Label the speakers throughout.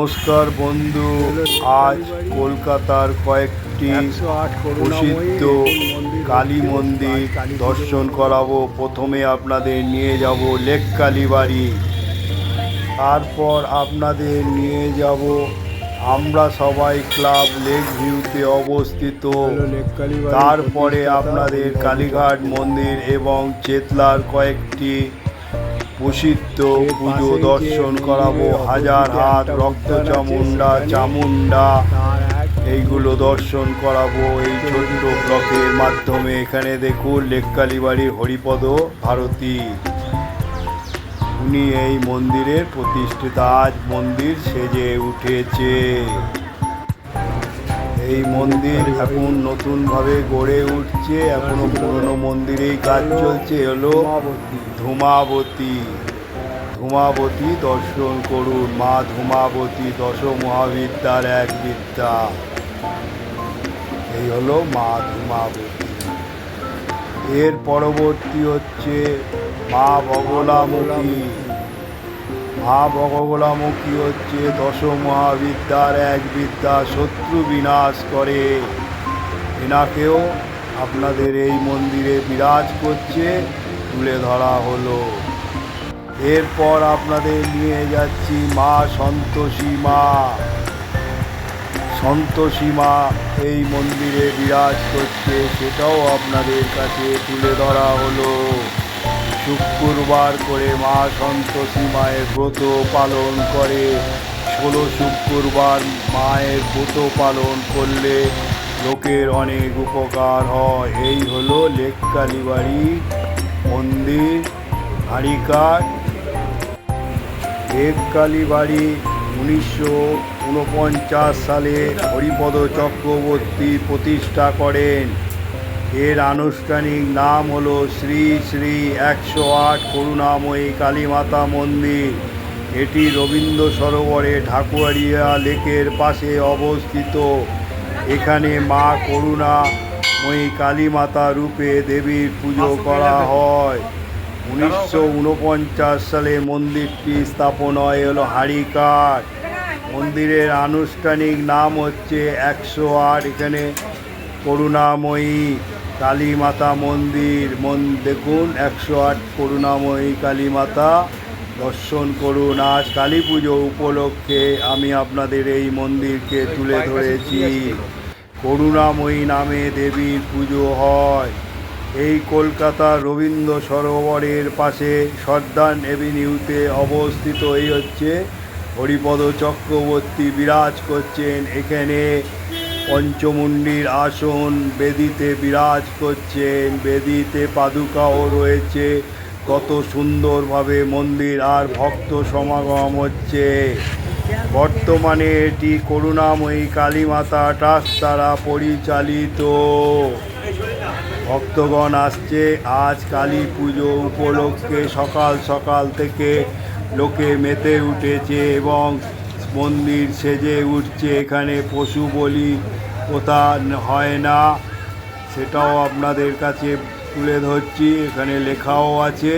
Speaker 1: নমস্কার বন্ধু আজ কলকাতার কয়েকটি প্রসিদ্ধ কালী মন্দির দর্শন করাবো। প্রথমে আপনাদের নিয়ে যাব লেক কালীবাড়ি। তারপর আপনাদের নিয়ে যাব আমরা সবাই ক্লাব লেক ভিউতে অবস্থিত। তারপরে আপনাদের কালীঘাট মন্দির এবং চেতলার কয়েকটি প্রসিদ্ধ পুজো দর্শন করাবো হাজার হাত রক্ত চামুন্ডা চামুন্ডা এইগুলো দর্শন করাবো এই ছোট্ট ব্লকের মাধ্যমে। এখানে দেখুন লেককালীবাড়ির হরিপদ ভারতী। উনি এই মন্দিরের প্রতিষ্ঠিতা। আজ মন্দির সেজে উঠেছে। এই মন্দির এখন নতুনভাবে গড়ে উঠছে। এখনও পুরনো মন্দিরেই কাজ চলছে। হলো ধূমাবতী। ধূমাবতী দর্শন করুন। মা ধূমাবতী দশ মহাবিদ্যার এক বিদ্যা। এই হলো মা ধূমাবতী। এর পরবর্তী হচ্ছে মা বগলামুখী মা বগলামুখী হচ্ছে দশ মহাবিদ্যার এক বিদ্যা শত্রু বিনাশ করে। এনাকেও আপনাদের এই মন্দিরে বিরাজ করছে, তুলে ধরা হলো। এরপর আপনাদের নিয়ে যাচ্ছি মা সন্তোষী মা। সন্তোষী মা এই মন্দিরে বিরাজ করছে, সেটাও আপনাদের কাছে তুলে ধরা হলো। শুক্রবার করে মা সন্তোষী মায়ের ব্রত পালন করে। ষোলো শুক্রবার মায়ের ব্রত পালন করলে লোকের অনেক উপকার হয়। এই হলো লেক কালীবাড়ি মন্দির হাড়িকাট লেক কালীবাড়ি উনিশশো উনপঞ্চাশ সালে হরিপদ চক্রবর্তী প্রতিষ্ঠা করেন। এর আনুষ্ঠানিক নাম হল শ্রী শ্রী একশো আট করুণাময়ী কালীমাতা মন্দির। এটি রবীন্দ্র সরোবরে ঢাকুয়ারিয়া লেকের পাশে অবস্থিত। এখানে মা করুণাময়ী কালীমাতা রূপে দেবীর পুজো করা হয়। উনিশশো উনপঞ্চাশ সালে মন্দিরটি স্থাপন হয় হলো হাড়িকাট মন্দিরের আনুষ্ঠানিক নাম হচ্ছে একশো আট। এখানে করুণাময়ী কালী মাতা মন্দির মন দেখুন একশো আট করুণাময়ী কালী মাতা দর্শন করুন আজ কালী পুজো উপলক্ষে আমি আপনাদের এই মন্দিরকে তুলে ধরেছি। করুণাময়ী নামে দেবীর পুজো হয়। এই কলকাতার রবীন্দ্র সরোবরের পাশে সর্দান এভিনিউতে অবস্থিত এই হচ্ছে হরিপদ চক্রবর্তী বিরাজ করছেন। এখানে পঞ্চমুণ্ডির আসন বেদিতে বিরাজ করছেন বেদিতে পাদুকাও রয়েছে। কত সুন্দরভাবে মন্দির আর ভক্ত সমাগম হচ্ছে। বর্তমানে এটি করুণাময়ী কালীমাতা ট্রাস্ট দ্বারা পরিচালিত। ভক্তগণ আসছে, আজ কালী পুজো উপলক্ষে সকাল সকাল থেকে লোকে মেতে উঠেছে এবং মন্দির সেজে উঠছে। এখানে পশু বলি কোথা হয় না, সেটাও আপনাদের কাছে তুলে ধরছি, এখানে লেখাও আছে।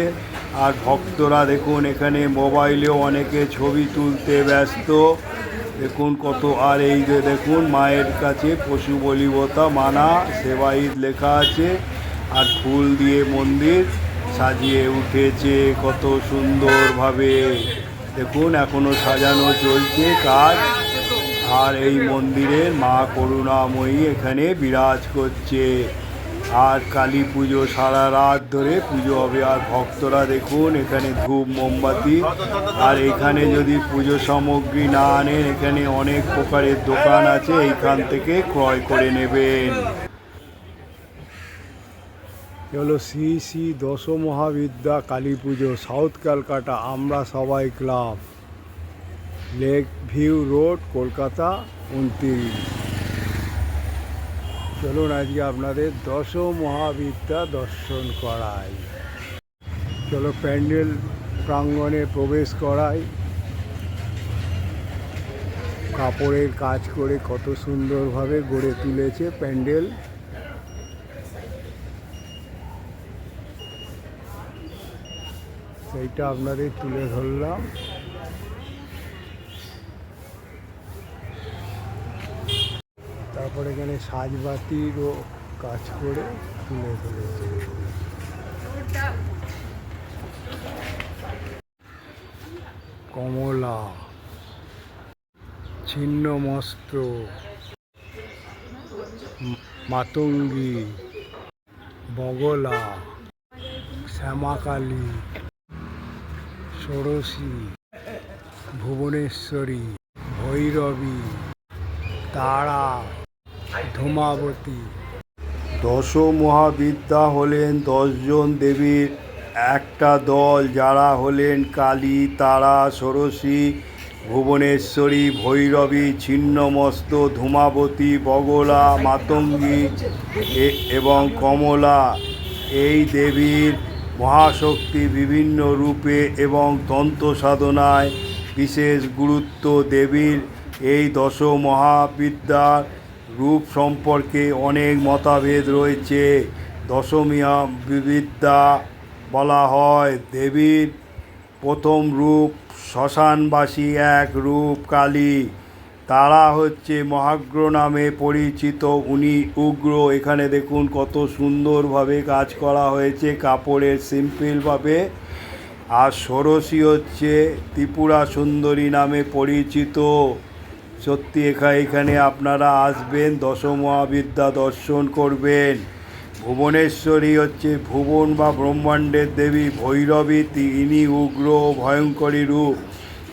Speaker 1: আর ভক্তরা দেখুন, এখানে মোবাইলেও অনেকে ছবি তুলতে ব্যস্ত। দেখুন কত, আর এই যে দেখুন, মায়ের কাছে পশু বলিবতা, মানা সেবাইত লেখা আছে। আর ফুল দিয়ে মন্দির সাজিয়ে উঠেছে, কত সুন্দরভাবে। দেখুন, এখনও সাজানো চলছে কাজ। আর এই মন্দিরে মা করুণাময়ী এখানে বিরাজ করছে। আর কালী পুজো সারা রাত ধরে পুজো হবে। আর ভক্তরা দেখুন, এখানে ধূপ, মোমবাতি। আর এখানে যদি পুজো সামগ্রী না আনেন, এখানে অনেক প্রকারের দোকান আছে। এইখান থেকে ক্রয় করে নেবেন।
Speaker 2: হলো শ্রী শ্রী দশ মহাবিদ্যা কালী পুজো, সাউথ ক্যালকাটা, আমরা সবাই club. Lake view road, Kolkata উনত্রিশ। চলুন আজকে আপনাদের দশ মহাবিদ্যা দর্শন করাই। চলো প্যান্ডেল প্রাঙ্গণে প্রবেশ করাই। কাপড়ের কাজ করে কত সুন্দরভাবে গড়ে তুলেছে প্যান্ডেল। সেইটা আপনাদের তুলে ধরলাম। তারপরে এখানে সাজবাতিরও কাজ করে তুলে ধরেছে। কমলা ছিন্ন মস্ত্র মাতঙ্গী, বগলা, শ্যামাকালী, ষোড়শী, ভুবনেশ্বরী, ভৈরবী, তারা ধূমাবতী।
Speaker 1: দশ মহাবিদ্যা হলেন দশজন দেবীর একটা দল, যারা হলেন কালী, তারা ষোড়শী ভুবনেশ্বরী, ভৈরবী, ছিন্নমস্ত, ধূমাবতী, বগলা, মাতঙ্গী এবং কমলা। এই দেবীর মহাশক্তি বিভিন্ন রূপে এবং তন্ত্র সাধনায় বিশেষ গুরুত্ব দেবীর। এই দশ মহাবিদ্যার রূপ সম্পর্কে অনেক মতভেদ রয়েছে। দশমিয়া বিবিদ্যা বলা হয়, দেবীর প্রথম রূপ শ্মশানবাসী এক রূপ কালী। তারা হচ্ছে মহাগ্র নামে পরিচিত। উনি উগ্র। এখানে দেখুন কত সুন্দরভাবে কাজ করা হয়েছে। কাপড়ের সিম্পলভাবে। আর ষোড়শী হচ্ছে ত্রিপুরা সুন্দরী নামে পরিচিত। সত্যি এখা- এখানে আপনারা আসবেন দশ মহাবিদ্যা দর্শন করবেন। ভুবনেশ্বরী হচ্ছে ভুবন বা ব্রহ্মাণ্ডের দেবী ভৈরবী তিনি উগ্র ভয়ঙ্করী রূপ।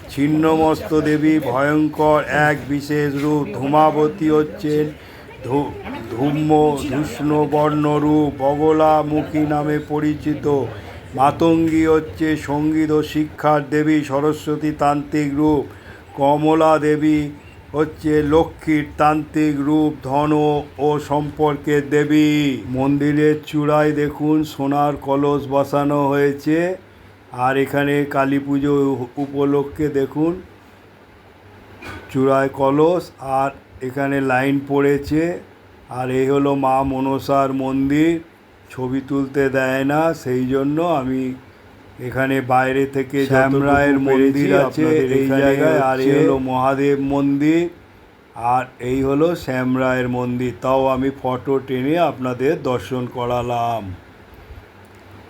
Speaker 1: ছিন্নমস্ত দেবী ভয়ঙ্কর, এক বিশেষ রূপ। ধূমাবতী হচ্ছেন ধূ- ধূম্র ধূষ্ণ বর্ণ রূপ। বগলামুখী নামে পরিচিত। মাতঙ্গী হচ্ছে সংগীত ও শিক্ষার দেবী, সরস্বতী তান্ত্রিক রূপ। কমলা দেবী হচ্ছে লক্ষ্মীর তান্ত্রিক রূপ, ধন ও সম্পর্কের দেবী। মন্দিরের চূড়ায় দেখুন, সোনার কলস বসানো হয়েছে। আর এখানে কালী পুজো উপলক্ষে দেখুন, চূড়ায় কলস আর এখানে লাইন পড়েছে। আর এই হলো মা মনসার মন্দির। ছবি তুলতে দেয় না, সেই জন্য আমি এখানে বাইরে থেকে শ্যামরায়ের মন্দির আছে এই জায়গায়। আর এই হলো মহাদেব মন্দির। আর এই হলো শ্যামরায়ের মন্দির। তাও আমি ফটো টেনে আপনাদের দর্শন করালাম।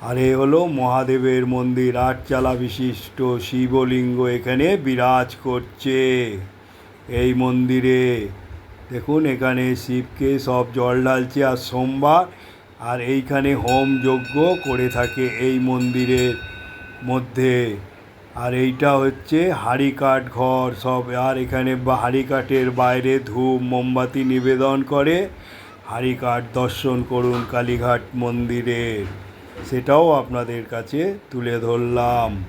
Speaker 1: আর এ হলো মহাদেবের মন্দির। আটচালা বিশিষ্ট শিবলিঙ্গ এখানে বিরাজ করছে এই মন্দিরে। দেখুন এখানে শিবকে সব জল ঢালছে আর সোমবার। আর এইখানে হোম যজ্ঞ করে থাকে এই মন্দিরের। মধ্যে। আর এইটা হচ্ছে হাড়িকাঠ ঘর, সব। আর এখানে বা- হাড়িকাঠের বাইরে ধূপ, মোমবাতি নিবেদন করে। হাড়িকাঠ দর্শন করুন কালীঘাট মন্দিরের সেটাও আপনাদের কাছে তুলে ধরলাম।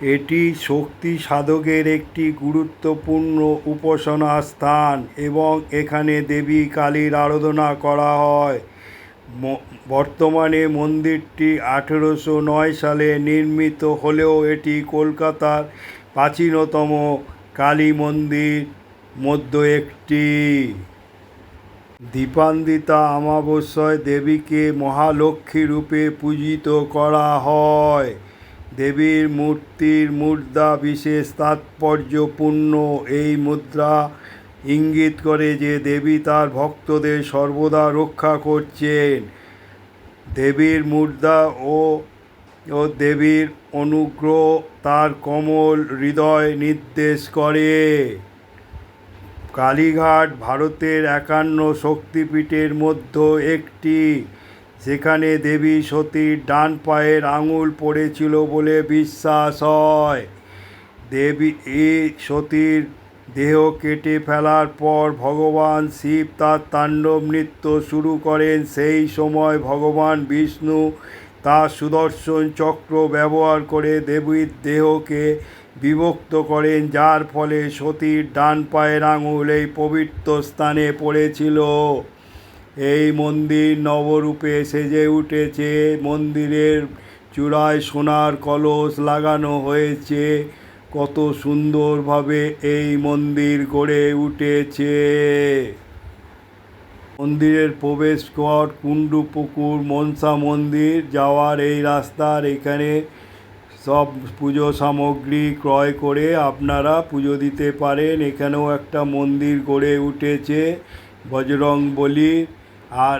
Speaker 1: এটি শক্তি সাধকের একটি গুরুত্বপূর্ণ উপাসনা স্থান এবং এখানে দেবী কালীর আরাধনা করা হয়। বর্তমানে মন্দিরটি আঠেরোশো নয় সালে নির্মিত হলেও এটি কলকাতার প্রাচীনতম কালী মন্দির মধ্য একটি। দীপান্দিতা অমাবস্যায় দেবীকে মহালক্ষ্মী রূপে পূজিত করা হয়। দেবীর মূর্তির মুদ্রা বিশেষ তাৎপর্যপূর্ণ এই মুদ্রা ইঙ্গিত করে যে দেবী তার ভক্তদের সর্বদা রক্ষা করছেন। দেবীর মুদ্রা ও ও দেবীর অনুগ্রহ তার কমল হৃদয় নির্দেশ করে। কালীঘাট ভারতের একান্ন শক্তিপীঠের মধ্যে একটি সেখানে দেবী সতীর ডান পায়ের আঙুল পড়েছিল বলে বিশ্বাস হয়। দেবী, এই সতীর দেহ কেটে ফেলার পর ভগবান শিব তার তাণ্ডব নৃত্য শুরু করেন। সেই সময় ভগবান বিষ্ণু তার সুদর্শন চক্র ব্যবহার করে দেবীর দেহকে বিভক্ত করেন, যার ফলে সতীর ডান পায়ের আঙুল এই পবিত্র স্থানে পড়েছিল। এই মন্দির নবরূপে সেজে উঠেছে। মন্দিরের চূড়ায় সোনার কলস লাগানো হয়েছে। কত সুন্দরভাবে এই মন্দির গড়ে উঠেছে। মন্দিরের প্রবেশপথ কুণ্ডু পুকুর মনসা মন্দির যাওয়ার এই রাস্তার এখানে সব পুজো সামগ্রী ক্রয় করে আপনারা পুজো দিতে পারেন। এখানেও একটা মন্দির গড়ে উঠেছে, বজরং বলি। আর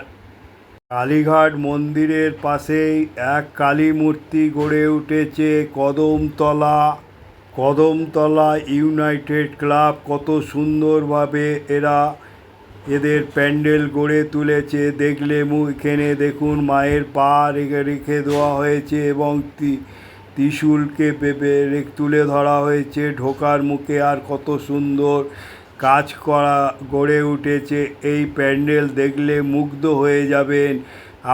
Speaker 1: কালীঘাট মন্দিরের পাশেই এক কালী মূর্তি গড়ে উঠেছে, কদমতলা। কদমতলা ইউনাইটেড ক্লাব কত সুন্দরভাবে এরা এদের প্যান্ডেল গড়ে তুলেছে। দেখলে এখানে দেখুন, মায়ের পা রেখে রেখে দেওয়া হয়েছে এবং ত্রিশূলকে পেপে তুলে ধরা হয়েছে ঢোকার মুখে। আর কত সুন্দর কাজ করা, গড়ে উঠেছে। এই প্যান্ডেল দেখলে মুগ্ধ হয়ে যাবেন।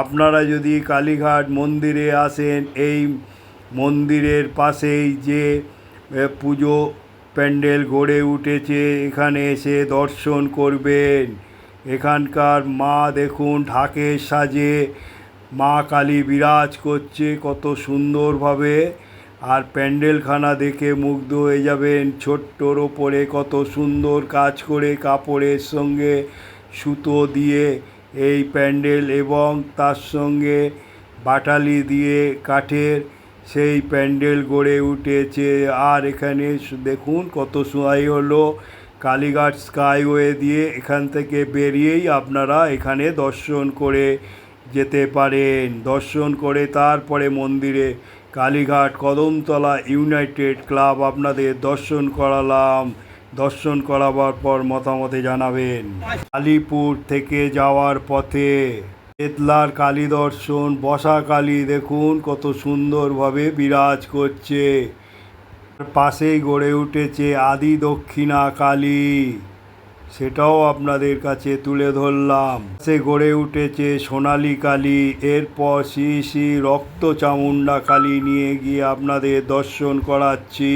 Speaker 1: আপনারা যদি কালীঘাট মন্দিরে আসেন, এই মন্দিরের পাশেই যে পুজো প্যান্ডেল গড়ে উঠেছে, এখানে এসে দর্শন করবেন। এখানকার মা দেখুন ঢাকের সাজে। মা কালী বিরাজ করছে, কত সুন্দরভাবে। আর প্যান্ডেলখানা দেখে মুগ্ধ হয়ে যাবেন, ছোট্টর ওপরে কত সুন্দর কাজ করে কাপড়ের সঙ্গে সুতো দিয়ে এই প্যান্ডেল এবং তার সঙ্গে বাটালি দিয়ে কাঠের সেই প্যান্ডেল গড়ে উঠেছে। আর এখানে দেখুন কত সময় হলো। কালীঘাট স্কাইওয়ে দিয়ে এখান থেকে বেরিয়েই আপনারা এখানে দর্শন করে যেতে পারেন। দর্শন করে তারপরে মন্দিরে কালীঘাট কদমতলা ইউনাইটেড ক্লাব আপনাদের দর্শন করালাম। দর্শন করাবার পর মতামতে জানাবেন। আলিপুর থেকে যাওয়ার পথে তেতলার কালী দর্শন বসা কালী, দেখুন কত সুন্দরভাবে বিরাজ করছে। পাশেই গড়ে উঠেছে আদি দক্ষিণা কালী। সেটাও আপনাদের কাছে তুলে ধরলাম। সে গড়ে উঠেছে সোনালী কালী। এরপর শ্রী শ্রী রক্ত চামুন্ডা কালী নিয়ে গিয়ে আপনাদের দর্শন করাচ্ছি।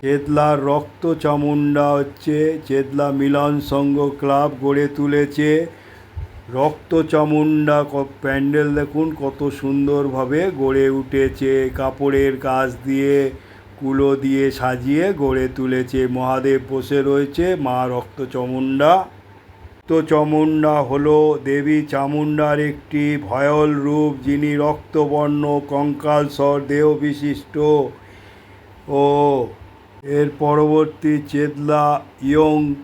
Speaker 1: চেতলার রক্ত চামুন্ডা হচ্ছে, চেতলা মিলন সংঘ ক্লাব গড়ে তুলেছে। রক্ত ক- প্যান্ডেল দেখুন, কত সুন্দরভাবে গড়ে উঠেছে। কাপড়ের কাজ দিয়ে, কুলো দিয়ে সাজিয়ে গড়ে তুলেছে। মহাদেব বসে রয়েছে, মা রক্ত চামুন্ডা রক্ত চামুন্ডা হলো দেবী চামুন্ডার একটি ভয়ল রূপ, যিনি রক্তবর্ণ কঙ্কাল, স্বর, দেহ বিশিষ্ট। ও এর পরবর্তী চেতলা ইয়ং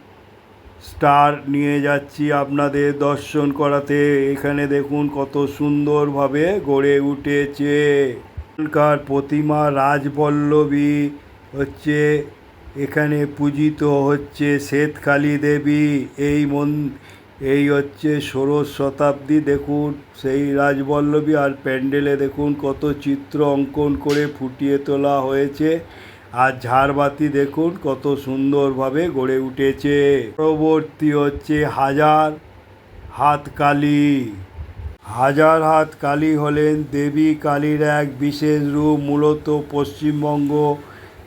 Speaker 1: স্টার নিয়ে যাচ্ছি আপনাদের দর্শন করাতে। এখানে দেখুন কত সুন্দরভাবে গড়ে উঠেছে। এখানকার প্রতিমা রাজবল্লভী হচ্ছে, এখানে পূজিত হচ্ছে শ্বেতকালী দেবী। এই মন, এই হচ্ছে ষোড়শ শতাব্দী, দেখুন সেই রাজবল্লভী। আর প্যান্ডেলে দেখুন কত চিত্র অঙ্কন করে ফুটিয়ে তোলা হয়েছে। আর ঝাড়বাতি দেখুন, কত সুন্দরভাবে গড়ে উঠেছে। পরবর্তী হচ্ছে হাজার হাত কালী। হাজার হাত কালী হলেন দেবী কালীর এক বিশেষ রূপ। মূলত পশ্চিমবঙ্গ,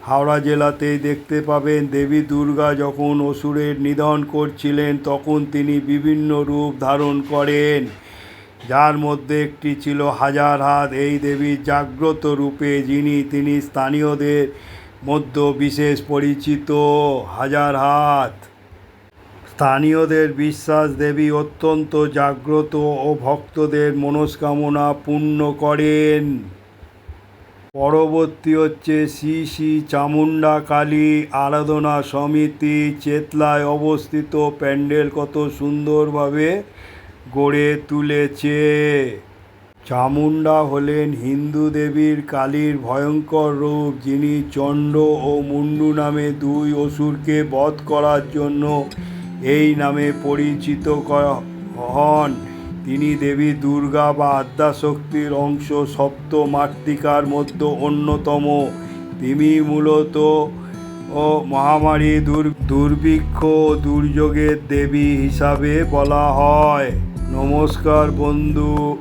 Speaker 1: হাওড়া জেলাতেই দেখতে পাবেন দেবী দুর্গা যখন অসুরের নিধন করছিলেন, তখন তিনি বিভিন্ন রূপ ধারণ করেন। যার মধ্যে একটি ছিল হাজার হাত। এই দেবীর জাগ্রত রূপে যিনি, তিনি স্থানীয়দের মধ্যে বিশেষ পরিচিত হাজার হাত। স্থানীয়দের বিশ্বাস দেবী অত্যন্ত জাগ্রত ও ভক্তদের মনস্কামনা পূর্ণ করেন। পরবর্তী হচ্ছে শ্রী শ্রী চামুন্ডা কালী আরাধনা সমিতি, চেতলায় অবস্থিত প্যান্ডেল কত সুন্দরভাবে গড়ে তুলেছে। চামুন্ডা হলেন হিন্দু দেবীর কালীর ভয়ঙ্কর রূপ, যিনি চণ্ড ও মুন্ডু নামে দুই অসুরকে বধ করার জন্য এই নামে পরিচিত হন। তিনি দেবী দুর্গা বা আদ্যাশক্তির অংশ সপ্ত মাতৃকার মধ্যে অন্যতম। তিনি মূলত ও মহামারী দুর দুর্ভিক্ষ দুর্যোগের দেবী হিসাবে বলা হয়। নমস্কার বন্ধু।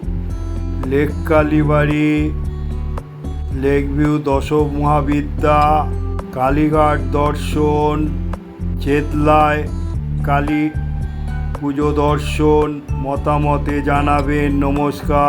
Speaker 1: লেক কালীবাড়ি, লেক ভিউ দশম মহাবিদ্যা, কালীঘাট দর্শন, চেতলায় কালী পুজো দর্শন, মতামতে জানাবেন, নমস্কার।